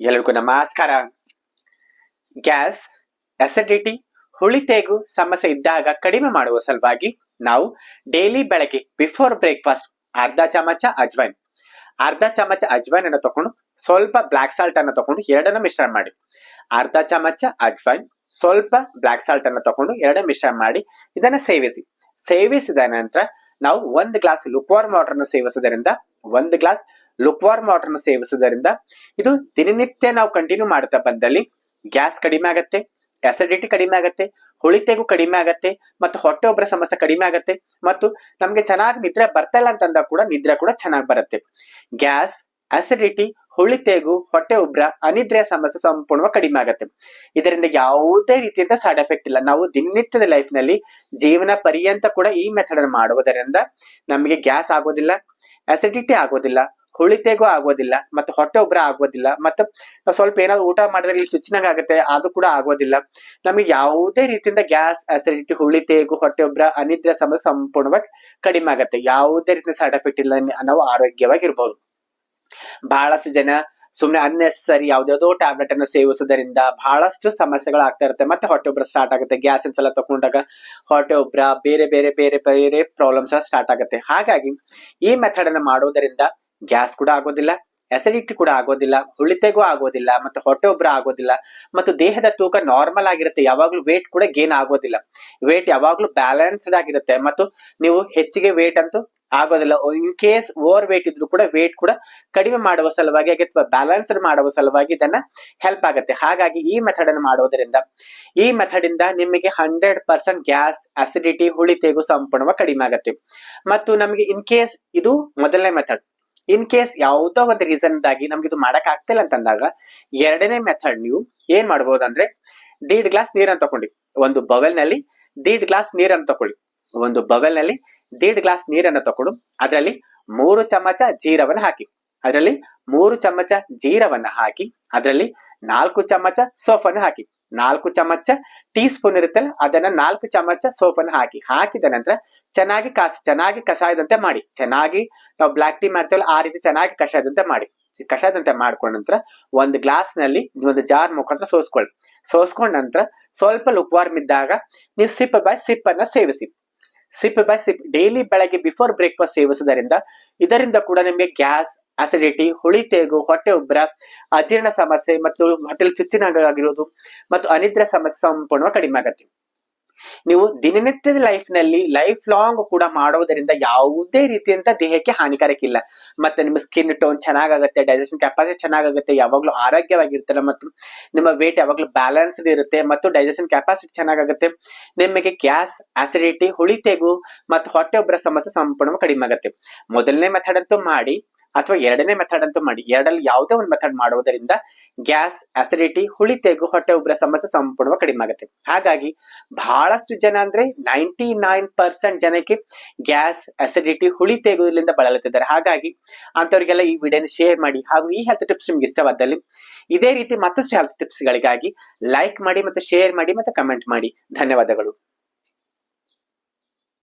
ಎಲ್ಲರಿಗೂ ನಮಸ್ಕಾರ. Gas acidity ಹುಳಿತೇಗು ಸಮಸ್ಯೆ ಇದ್ದಾಗ ಕಡಿಮೆ ಮಾಡುವ ಸಲುವಾಗಿ ನಾವು ಡೈಲಿ ಬೆಳಗ್ಗೆ ಬಿಫೋರ್ ಬ್ರೇಕ್ಫಾಸ್ಟ್ ಅರ್ಧ ಚಮಚ ಅಜ್ವೈನ್ ಅರ್ಧ ಚಮಚ ಅಜ್ವೈನ್ ಅನ್ನು ತಗೊಂಡು ಸ್ವಲ್ಪ ಬ್ಲಾಕ್ ಸಾಲ್ಟ್ ಅನ್ನು ತಗೊಂಡು ಎರಡನ್ನ ಮಿಶ್ರಣ ಮಾಡಿ. ಅರ್ಧ ಚಮಚ ಅಜ್ವೈನ್ ಸ್ವಲ್ಪ ಬ್ಲಾಕ್ ಸಾಲ್ಟ್ ಅನ್ನು ತಗೊಂಡು ಎರಡನ್ನ ಮಿಶ್ರಣ ಮಾಡಿ ಇದನ್ನ ಸೇವಿಸಿ. ಸೇವಿಸಿದ ನಂತರ ನಾವು ಒಂದು ಗ್ಲಾಸ್ ಲುಕ್ವಾರ್ಮ್ ವಾಟರ್ ಅನ್ನು ಸೇವಿಸುವುದರಿಂದ ಒಂದು ಗ್ಲಾಸ್ ಲುಕ್ವಾರ್ಮ್ ವಾಟರ್ನ ಸೇವಿಸುವುದರಿಂದ ಇದು ದಿನನಿತ್ಯ ನಾವು ಕಂಟಿನ್ಯೂ ಮಾಡ್ತಾ ಬಂದಲ್ಲಿ ಗ್ಯಾಸ್ ಕಡಿಮೆ ಆಗತ್ತೆ ಅಸಿಡಿಟಿ ಕಡಿಮೆ ಆಗತ್ತೆ ಹುಳಿತೆಗೂ ಕಡಿಮೆ ಆಗತ್ತೆ, ಮತ್ತು ಹೊಟ್ಟೆ ಒಬ್ಬರ ಸಮಸ್ಯೆ ಕಡಿಮೆ ಆಗತ್ತೆ, ಮತ್ತು ನಮ್ಗೆ ಚೆನ್ನಾಗಿ ನಿದ್ರೆ ಬರ್ತಾ ಇಲ್ಲ ಅಂತಂದಾಗ ಕೂಡ ನಿದ್ರೆ ಕೂಡ ಚೆನ್ನಾಗಿ ಬರುತ್ತೆ. ಗ್ಯಾಸ್ ಅಸಿಡಿಟಿ ಹುಳಿತೆಗು ಹೊಟ್ಟೆ ಉಬ್ರ, ಅನಿದ್ರೆಯ ಸಮಸ್ಯೆ ಸಂಪೂರ್ಣವಾಗಿ ಕಡಿಮೆ ಆಗತ್ತೆ. ಇದರಿಂದ ಯಾವುದೇ ರೀತಿಯಿಂದ ಸೈಡ್ ಎಫೆಕ್ಟ್ ಇಲ್ಲ. ನಾವು ದಿನನಿತ್ಯದ ಲೈಫ್ನಲ್ಲಿ ಜೀವನ ಪರ್ಯಂತ ಕೂಡ ಈ ಮೆಥಡ್ ಅನ್ನು ಮಾಡುವುದರಿಂದ ನಮಗೆ ಗ್ಯಾಸ್ ಆಗೋದಿಲ್ಲ ಅಸಿಡಿಟಿ ಆಗೋದಿಲ್ಲ ಹುಳಿತೆಗೂ ಆಗೋದಿಲ್ಲ, ಮತ್ತೆ ಹೊಟ್ಟೆ ಒಬ್ಬರ ಆಗೋದಿಲ್ಲ, ಮತ್ತೆ ಸ್ವಲ್ಪ ಏನಾದ್ರು ಊಟ ಮಾಡಿದ್ರೆ ಚುಚ್ಚಿನಾಗ ಆಗುತ್ತೆ ಅದು ಕೂಡ ಆಗೋದಿಲ್ಲ. ನಮಗೆ ಯಾವುದೇ ರೀತಿಯಿಂದ ಗ್ಯಾಸ್ ಅಸಿಡಿಟಿ ಹುಳಿತೆಗೂ, ಹೊಟ್ಟೆ ಒಬ್ಬರ ಅನಿದ್ರೆ ಸಮಸ್ಯೆ ಸಂಪೂರ್ಣವಾಗಿ ಕಡಿಮೆ ಆಗುತ್ತೆ. ಯಾವುದೇ ರೀತಿಯ ಸೈಡ್ ಎಫೆಕ್ಟ್ ಇಲ್ಲ, ನಾವು ಆರೋಗ್ಯವಾಗಿರ್ಬೋದು. ಬಹಳಷ್ಟು ಜನ ಸುಮ್ಮನೆ ಅನ್ನೆಸರಿ ಯಾವ್ದಾವ್ದೋ ಟ್ಯಾಬ್ಲೆಟ್ ಅನ್ನು ಸೇವಿಸೋದರಿಂದ ಬಹಳಷ್ಟು ಸಮಸ್ಯೆಗಳು ಆಗ್ತಾ ಇರುತ್ತೆ. ಮತ್ತೆ ಹೊಟ್ಟೆ ಒಬ್ಬರ ಸ್ಟಾರ್ಟ್ ಆಗುತ್ತೆ. ಗ್ಯಾಸ್ ಎಲ್ಲ ತಗೊಂಡಾಗ ಹೊಟ್ಟೆ ಒಬ್ಬರ ಬೇರೆ ಬೇರೆ ಬೇರೆ ಬೇರೆ ಪ್ರಾಬ್ಲಮ್ಸ್ ಸ್ಟಾರ್ಟ್ ಆಗುತ್ತೆ. ಹಾಗಾಗಿ ಈ ಮೆಥಡ್ ಅನ್ನ ಮಾಡೋದರಿಂದ ಗ್ಯಾಸ್ ಕೂಡ ಆಗೋದಿಲ್ಲ ಅಸಿಡಿಟಿ ಕೂಡ ಆಗೋದಿಲ್ಲ, ಉಳಿತೆಗೂ ಆಗೋದಿಲ್ಲ, ಮತ್ತೆ ಹೊಟ್ಟೆ ಒಬ್ರ ಆಗೋದಿಲ್ಲ, ಮತ್ತು ದೇಹದ ತೂಕ ನಾರ್ಮಲ್ ಆಗಿರುತ್ತೆ, ಯಾವಾಗ್ಲೂ ವೇಟ್ ಕೂಡ ಗೇನ್ ಆಗೋದಿಲ್ಲ. ವೇಟ್ ಯಾವಾಗ್ಲೂ ಬ್ಯಾಲೆನ್ಸ್ಡ್ ಆಗಿರುತ್ತೆ, ಮತ್ತು ನೀವು ಹೆಚ್ಚಿಗೆ ವೇಟ್ ಅಂತೂ ಆಗೋದಿಲ್ಲ. ಇನ್ ಕೇಸ್ ಓವರ್ ವೇಟ್ ಇದ್ರು ಕೂಡ ವೇಟ್ ಕೂಡ ಕಡಿಮೆ ಮಾಡುವ ಸಲುವಾಗಿ ಅಥವಾ ಬ್ಯಾಲೆನ್ಸ್ಡ್ ಮಾಡುವ ಸಲುವಾಗಿ ಇದನ್ನ ಹೆಲ್ಪ್ ಆಗುತ್ತೆ. ಹಾಗಾಗಿ ಈ ಮೆಥಡ್ ಅನ್ನು ಮಾಡೋದ್ರಿಂದ, ಈ ಮೆಥಡ್ ಇಂದ ನಿಮಗೆ ಹಂಡ್ರೆಡ್ ಪರ್ಸೆಂಟ್ ಗ್ಯಾಸ್ ಅಸಿಡಿಟಿ ಹುಳಿತೆಗೂ ಸಂಪೂರ್ಣವಾಗಿ ಕಡಿಮೆ ಆಗುತ್ತೆ. ಮತ್ತು ನಮಗೆ ಇನ್ ಕೇಸ್ ಇದು ಮೊದಲನೇ ಮೆಥಡ್ ಇನ್ ಕೇಸ್ ಯಾವುದೋ ಒಂದು ರೀಸನ್ ದಾಗಿ ನಮ್ಗೆ ಇದು ಮಾಡಕ್ ಆಗ್ತಿಲ್ಲ ಅಂತಂದಾಗ ಎರಡನೇ ಮೆಥಡ್ ನೀವು ಏನ್ ಮಾಡ್ಬೋದು ಅಂದ್ರೆ ದೀಡ್ ಗ್ಲಾಸ್ ನೀರನ್ನು ತಕೊಳ್ಳಿ ಒಂದು ಬವೆಲ್ನಲ್ಲಿ ದೀಡ್ ಗ್ಲಾಸ್ ನೀರನ್ನು ತಕೊಳ್ಳಿ ಒಂದು ಬವೆಲ್ನಲ್ಲಿ ದೀಡ್ ಗ್ಲಾಸ್ ನೀರನ್ನು ತಕೊಂಡು ಅದರಲ್ಲಿ ಮೂರು ಚಮಚ ಜೀರವನ್ನು ಹಾಕಿ. ಅದರಲ್ಲಿ ಮೂರು ಚಮಚ ಜೀರವನ್ನ ಹಾಕಿ, ಅದರಲ್ಲಿ ನಾಲ್ಕು ಚಮಚ ಸೋಫನ್ನು ಹಾಕಿ. ನಾಲ್ಕು ಚಮಚ ಟೀ ಸ್ಪೂನ್ ಇರುತ್ತಲ್ಲ, ಅದನ್ನ ನಾಲ್ಕು ಚಮಚ ಸೋಪನ್ನು ಹಾಕಿ. ಹಾಕಿದ ನಂತರ ಚೆನ್ನಾಗಿ ಕಾಸಿ, ಚೆನ್ನಾಗಿ ಕಷಾಯದಂತೆ ಮಾಡಿ. ಚೆನ್ನಾಗಿ ನಾವು ಬ್ಲಾಕ್ ಟೀ ಮಾಡ್ತೇವಲ್ಲ ಆ ರೀತಿ ಚೆನ್ನಾಗಿ ಕಷಾಯದಂತೆ ಮಾಡಿ. ಕಷಾಯದಂತೆ ಮಾಡ್ಕೊಂಡ ನಂತರ ಒಂದು ಗ್ಲಾಸ್ನಲ್ಲಿ ಒಂದು ಜಾರ್ ಮುಖಾಂತರ ಸೋಸ್ಕೊಳ್ಳಿ. ಸೋಸ್ಕೊಂಡ ನಂತರ ಸ್ವಲ್ಪ ಲುಕ್ವಾರ್ಮ್ ಇದ್ದಾಗ ನೀವು ಸಿಪ್ ಬೈ ಸಿಪ್ ಅನ್ನ ಸೇವಿಸಿ. ಸಿಪ್ ಬೈ ಸಿಪ್ ಡೈಲಿ ಬೆಳಗ್ಗೆ ಬಿಫೋರ್ ಬ್ರೇಕ್ಫಾಸ್ಟ್ ಸೇವಿಸುವುದರಿಂದ ಇದರಿಂದ ಕೂಡ ನಿಮಗೆ ಗ್ಯಾಸ್ ಅಸಿಡಿಟಿ ಹುಳಿತೇಗು ಹೊಟ್ಟೆ ಉಬ್ಬರ, ಅಜೀರ್ಣ ಸಮಸ್ಯೆ ಮತ್ತು ಹೊಟ್ಟೆಲಿ ಚುಚ್ಚಿನಾಗಿರೋದು ಮತ್ತು ಅನಿದ್ರ ಸಮಸ್ಯೆ ಸಂಪೂರ್ಣವಾಗಿ ಕಡಿಮೆ ಆಗುತ್ತೆ. ನೀವು ದಿನನಿತ್ಯದ ಲೈಫ್ನಲ್ಲಿ ಲೈಫ್ ಲಾಂಗ್ ಕೂಡ ಮಾಡುವುದರಿಂದ ಯಾವುದೇ ರೀತಿಯಂತ ದೇಹಕ್ಕೆ ಹಾನಿಕಾರಕ ಇಲ್ಲ. ಮತ್ತೆ ನಿಮ್ಮ ಸ್ಕಿನ್ ಟೋನ್ ಚೆನ್ನಾಗಾಗುತ್ತೆ ಡೈಜೆಷನ್ ಕೆಪಾಸಿಟಿ ಚೆನ್ನಾಗಾಗುತ್ತೆ, ಯಾವಾಗ್ಲೂ ಆರೋಗ್ಯವಾಗಿರ್ತಾರೆ ಮತ್ತು ನಿಮ್ಮ ವೇಟ್ ಯಾವಾಗ್ಲೂ ಬ್ಯಾಲೆನ್ಸ್ಡ್ ಇರುತ್ತೆ ಮತ್ತು ಡೈಜೆಷನ್ ಕೆಪಾಸಿಟಿ ಚೆನ್ನಾಗಾಗುತ್ತೆ, ನಿಮಗೆ ಗ್ಯಾಸ್ ಆಸಿಡಿಟಿ ಹುಳಿತೆಗು ಮತ್ತು ಹೊಟ್ಟೆ ಒಬ್ಬರ ಸಮಸ್ಯೆ ಸಂಪೂರ್ಣ ಕಡಿಮೆ ಆಗುತ್ತೆ. ಮೊದಲನೇ ಮೆಥಡ್ ಅಂತೂ ಮಾಡಿ ಅಥವಾ ಎರಡನೇ ಮೆಥಡ್ ಅಂತೂ ಮಾಡಿ. ಎರಡಲ್ಲಿ ಯಾವುದೇ ಒಂದು ಮೆಥಡ್ ಮಾಡುವುದರಿಂದ ಗ್ಯಾಸ್ ಅಸಿಡಿಟಿ ಹುಳಿ ತೆಗು, ಹೊಟ್ಟೆ ಉಬ್ಬರ ಸಮಸ್ಯೆ ಸಂಪೂರ್ಣವಾಗಿ ಕಡಿಮೆ ಆಗುತ್ತೆ ಹಾಗಾಗಿ ಬಹಳಷ್ಟು ಜನ ಅಂದ್ರೆ ನೈಂಟಿ ನೈನ್ ಪರ್ಸೆಂಟ್ ಜನಕ್ಕೆ ಗ್ಯಾಸ್ ಅಸಿಡಿಟಿ ಹುಳಿ ತೆಗುದಿಂದ ಬಳಲುತ್ತಿದ್ದಾರೆ. ಹಾಗಾಗಿ ಅಂತವರಿಗೆಲ್ಲ ಈ ವಿಡಿಯೋನ ಶೇರ್ ಮಾಡಿ. ಹಾಗೂ ಈ ಹೆಲ್ತ್ ಟಿಪ್ಸ್ ನಿಮ್ಗೆ ಇಷ್ಟವಾದಲ್ಲಿ ಇದೇ ರೀತಿ ಮತ್ತಷ್ಟು ಹೆಲ್ತ್ ಟಿಪ್ಸ್ ಗಳಿಗಾಗಿ ಲೈಕ್ ಮಾಡಿ ಮತ್ತೆ ಶೇರ್ ಮಾಡಿ ಮತ್ತೆ ಕಮೆಂಟ್ ಮಾಡಿ. ಧನ್ಯವಾದಗಳು.